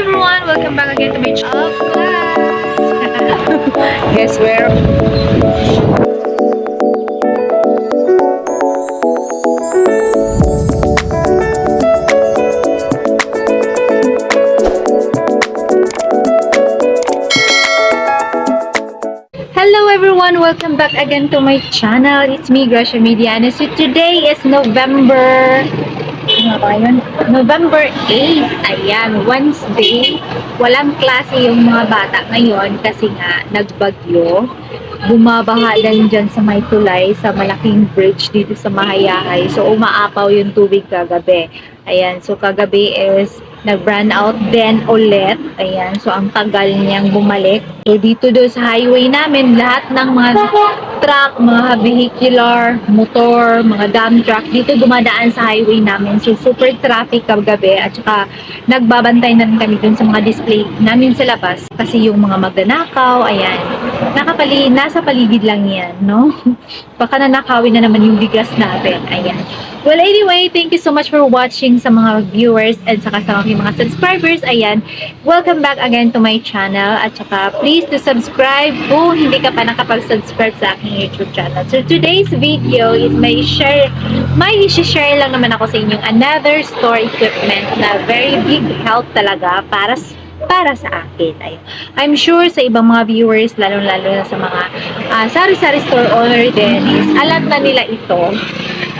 everyone! Welcome back again to my channel. Guess where? Hello everyone! Welcome back again to my channel. It's me, Gracia Mediana. So today is November... Ano ba yun? November 8. Ayan, Wednesday. Walang klase yung mga bata ngayon kasi nga nagbagyo. Bumabaha din dyan sa may tulay, sa malaking bridge dito sa Mahayahay. So umaapaw yung tubig kagabi. Ayan, so kagabi is nag-run out din ulit. Ayan, so ang tagal niyang bumalik. So dito do sa highway namin, lahat ng mga truck, mga vehicular, motor, mga dump truck, dito dumadaan sa highway namin. So super traffic kagabi at saka nagbabantay na rin kami dun sa mga display namin sa labas kasi yung mga magnanakaw, ayan, nakapali, nasa paligid lang yan, no? Baka nanakawin na naman yung bigas natin, ayan. Well, anyway, thank you so much for watching sa mga viewers and saka sa aking mga subscribers. Ayan, welcome back again to my channel. At saka, please to subscribe kung hindi ka pa nakapag-subscribe sa aking YouTube channel. So, today's video is may share, may share lang naman ako sa inyong another store equipment na very big help talaga para s- para sa akin. Ayun. I'm sure sa ibang mga viewers, lalo-lalo na sa mga ah, sari-sari store owner din, alam na nila ito.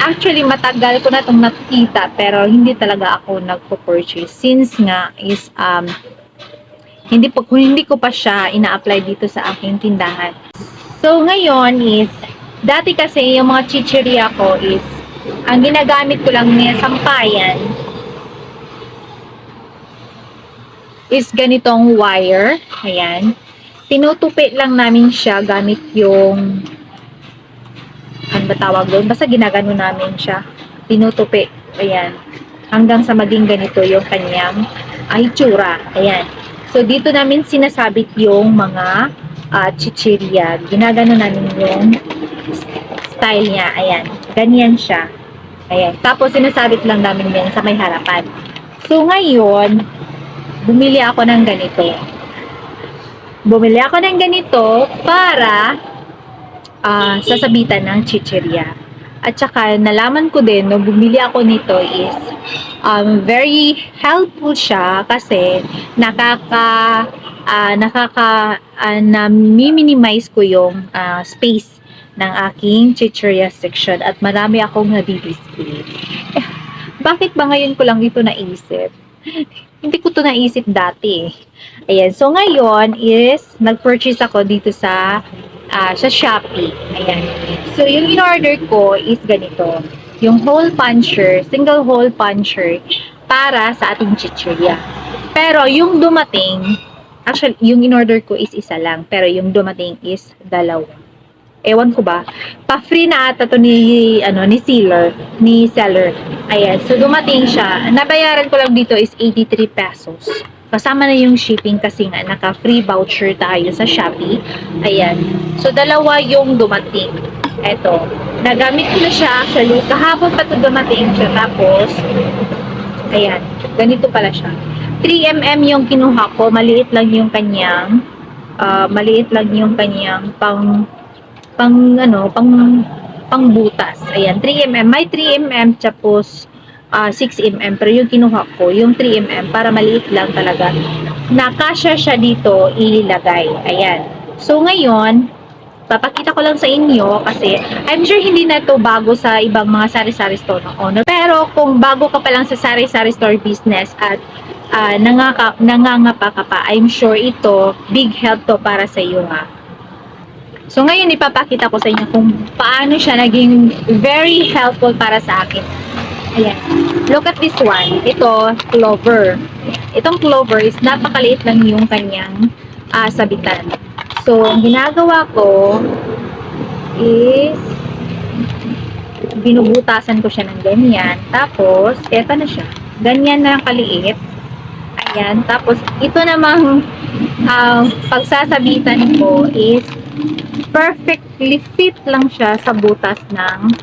Actually, matagal ko na itong nakikita pero hindi talaga ako nagpo-purchase since nga is um, hindi po hindi ko pa siya ina-apply dito sa aking tindahan. So ngayon is dati kasi yung mga chicheria ko is ang ginagamit ko lang niya sampayan is ganitong wire. Ayan. Tinutupi lang namin siya gamit yung ano ba tawag doon? Basta ginagano namin siya. Tinutupi. Ayan. Hanggang sa maging ganito yung kanyang ay tsura. Ayan. So, dito namin sinasabit yung mga uh, chichirya. Ginagano namin yung style niya. Ayan. Ganyan siya. Ayan. Tapos, sinasabit lang namin yan sa may harapan. So, ngayon, bumili ako ng ganito. Bumili ako ng ganito para ah, sasabitan ng chichirya. At saka, nalaman ko din, no, bumili ako nito is um, very helpful siya kasi nakaka ah, nakaka ah, na-minimize ko yung ah, space ng aking chichirya section at marami akong nadidisplay. Eh, bakit ba ngayon ko lang ito naisip? Hindi ko to naisip dati. Ayan. So, ngayon is nag-purchase ako dito sa ah, sa Shopee. Ayan. So, yung in-order ko is ganito. Yung hole puncher, single hole puncher para sa ating chichirya. Pero, yung dumating, actually, yung in-order ko is isa lang. Pero, yung dumating is dalawa. Ewan ko ba. Pa-free na ata to ni, ano, ni seller, ni seller. Ayan. So, dumating siya. Nabayaran ko lang dito is 83 pesos. Kasama na yung shipping kasi nga naka-free voucher tayo sa Shopee. Ayan. So, dalawa yung dumating. Eto. Nagamit ko na siya actually. Kahapon pa to dumating siya. Tapos, ayan. Ganito pala siya. 3mm yung kinuha ko. Maliit lang yung kanyang ah, maliit lang yung kanyang pang pang ano, pang pang butas. Ayan, 3mm. May 3mm tapos ah, 6mm. Pero yung kinuha ko, yung 3mm para maliit lang talaga. Nakasya siya dito ilagay. Ayan. So ngayon, papakita ko lang sa inyo kasi I'm sure hindi na to bago sa ibang mga sari-sari store ng owner. Pero kung bago ka pa lang sa sari-sari store business at ah, nangaka, nangangapa ka pa, I'm sure ito, big help to para sa iyo nga. So ngayon ipapakita ko sa inyo kung paano siya naging very helpful para sa akin. Ayan. Look at this one. Ito, clover. Itong clover is napakaliit lang yung kanyang ah, sabitan. So, ang ginagawa ko is binubutasan ko siya ng ganyan. Tapos, eto na siya. Ganyan na kaliit. Ayan. Tapos, ito namang ah, pagsasabitan ko is perfectly fit lang siya sa butas ng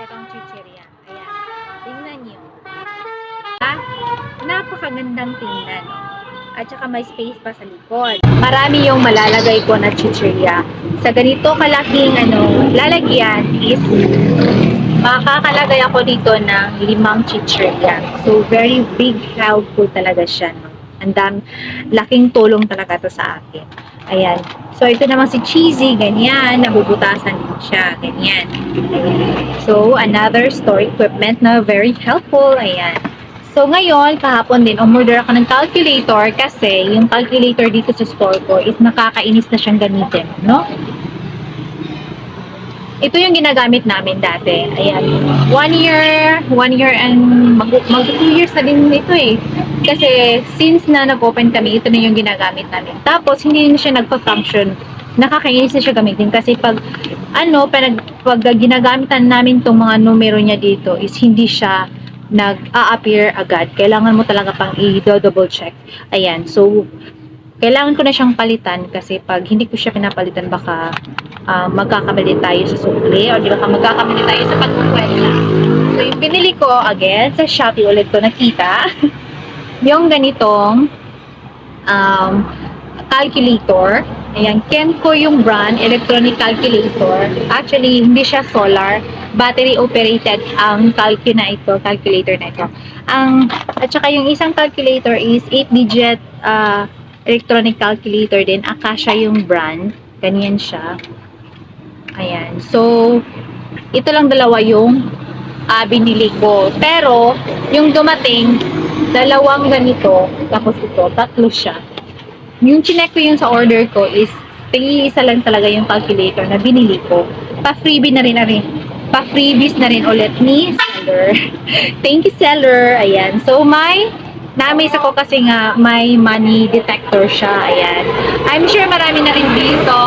etong chichirya. Ayan. Tingnan niyo. Ah, napakagandang tingnan. At saka may space pa sa likod. Marami yung malalagay ko na chichirya. Sa ganito kalaking ano, lalagyan is makakalagay ako dito ng limang chichirya. So, very big helpful talaga siya. No? Ang dam, laking tulong talaga to sa akin. Ayan. So, ito naman si Cheesy, ganyan, nabubutasan din siya, ganyan. So, another store equipment na very helpful, ayan. So, ngayon, kahapon din, umorder ako ng calculator kasi yung calculator dito sa store ko is nakakainis na siyang gamitin, no? Ito yung ginagamit namin dati. Ayan. One year, one year and mag, mag two years na din ito eh. Kasi since na nag-open kami, ito na yung ginagamit namin. Tapos, hindi na siya nagpa-function. Nakakainis na siya gamitin kasi pag ano, pag, pag ginagamitan namin tong mga numero niya dito is hindi siya nag-a-appear agad. Kailangan mo talaga pang i-double check. Ayan. So, kailangan ko na siyang palitan kasi pag hindi ko siya pinapalitan baka ah, magkakamali tayo sa sukli o di baka magkakamali tayo sa pagkukwenta. So, yung binili ko, again, sa Shopee ulit ko nakita, yung ganitong um, calculator. Ayan, Kenko yung brand, electronic calculator. Actually, hindi siya solar, battery operated ang calcu na ito, calculator na ito. Ang, at saka yung isang calculator is 8-digit uh, electronic calculator din. Akasha yung brand. Ganyan siya. Ayan. So, ito lang dalawa yung ah, binili ko. Pero, yung dumating, dalawang ganito, tapos ito, tatlo siya. Yung chinek ko yung sa order ko is, tingin isa lang talaga yung calculator na binili ko. Pa-freebie na rin na rin. Pa-freebies na rin ulit ni seller. Thank you, seller. Ayan. So, may Namiss ako kasi nga may money detector siya. Ayan. I'm sure marami na rin dito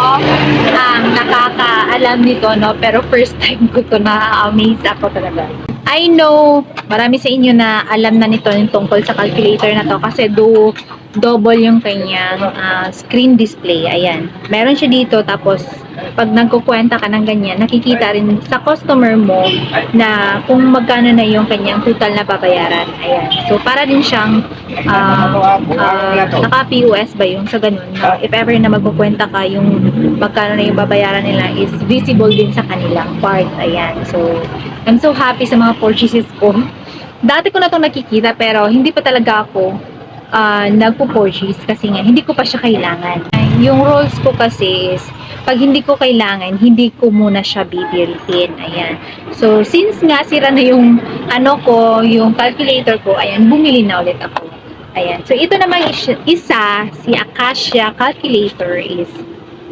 ang nakakaalam nito, no? Pero first time ko to na-amaze ako talaga. I know, marami sa inyo na alam na nito yung tungkol sa calculator na to kasi do double yung kanyang ah, screen display. Ayan. Meron siya dito tapos pag nagkukwenta ka ng ganyan, nakikita rin sa customer mo na kung magkano na yung kanyang total na babayaran. Ayan. So, para din siyang ah, ah, naka-POS ba yung sa ganun na if ever na magkukwenta ka yung magkano na yung babayaran nila is visible din sa kanilang part. Ayan. So, I'm so happy sa mga purchases ko. Dati ko na itong nakikita pero hindi pa talaga ako ah, nagpo-purchase kasi nga hindi ko pa siya kailangan. Yung rules ko kasi is pag hindi ko kailangan, hindi ko muna siya bibilhin. Ayan. So, since nga sira na yung ano ko, yung calculator ko, ayan, bumili na ulit ako. Ayan. So, ito naman is- isa, si Acacia calculator is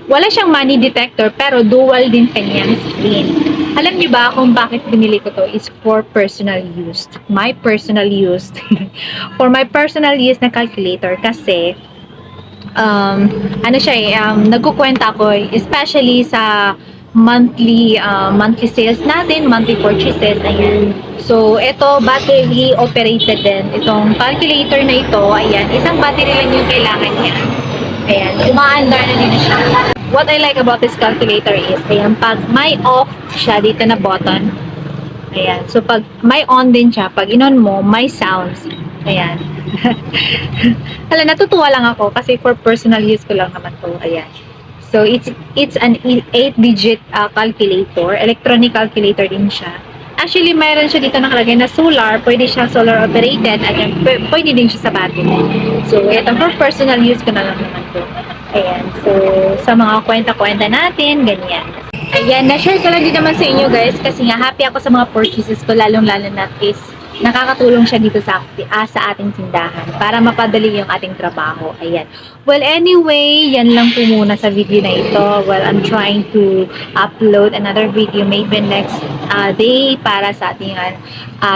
wala siyang money detector pero dual din kanyang screen. Alam niyo ba kung bakit binili ko to is for personal use. My personal use. for my personal use na calculator kasi um, ano siya eh, um, nagkukwenta ako especially sa monthly uh, monthly sales natin, monthly purchases, ayan. So, ito, battery operated din. Itong calculator na ito, ayan, isang battery lang yung kailangan niya. Ayan, umaandar na din siya. What I like about this calculator is, ayan, pag may off siya dito na button, ayan, so pag may on din siya, pag inon mo, may sounds. Ayan. Hala, natutuwa lang ako kasi for personal use ko lang naman to. Ayan. So, it's it's an 8-digit uh, calculator. Electronic calculator din siya. Actually, mayroon siya dito nakalagay na solar. Pwede siya solar operated at pwede din siya sa battery. So, ito for personal use ko na lang naman to. Ayan. So, sa mga kwenta-kwenta natin, ganyan. Ayan, na-share ko lang din naman sa inyo guys kasi nga happy ako sa mga purchases ko lalong-lalo na is nakakatulong siya dito sa, ah, sa ating tindahan para mapadali yung ating trabaho. Ayan. Well, anyway, yan lang po muna sa video na ito. Well, I'm trying to upload another video maybe next uh, day para sa ating uh,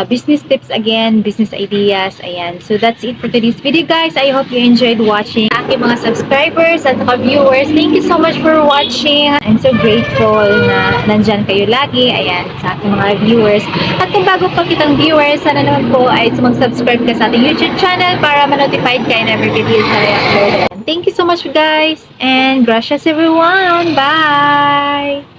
business tips again, business ideas. Ayan. So, that's it for today's video, guys. I hope you enjoyed watching. Aking mga subscribers at mga viewers, thank you so much for watching. I'm so grateful na nandyan kayo lagi. Ayan, sa aking mga viewers. At kung bago pa kitang viewers, sana naman po ay mag-subscribe ka sa ating YouTube channel para ma-notified ka in every videos na i-upload. Thank you so much guys and gracias everyone. Bye!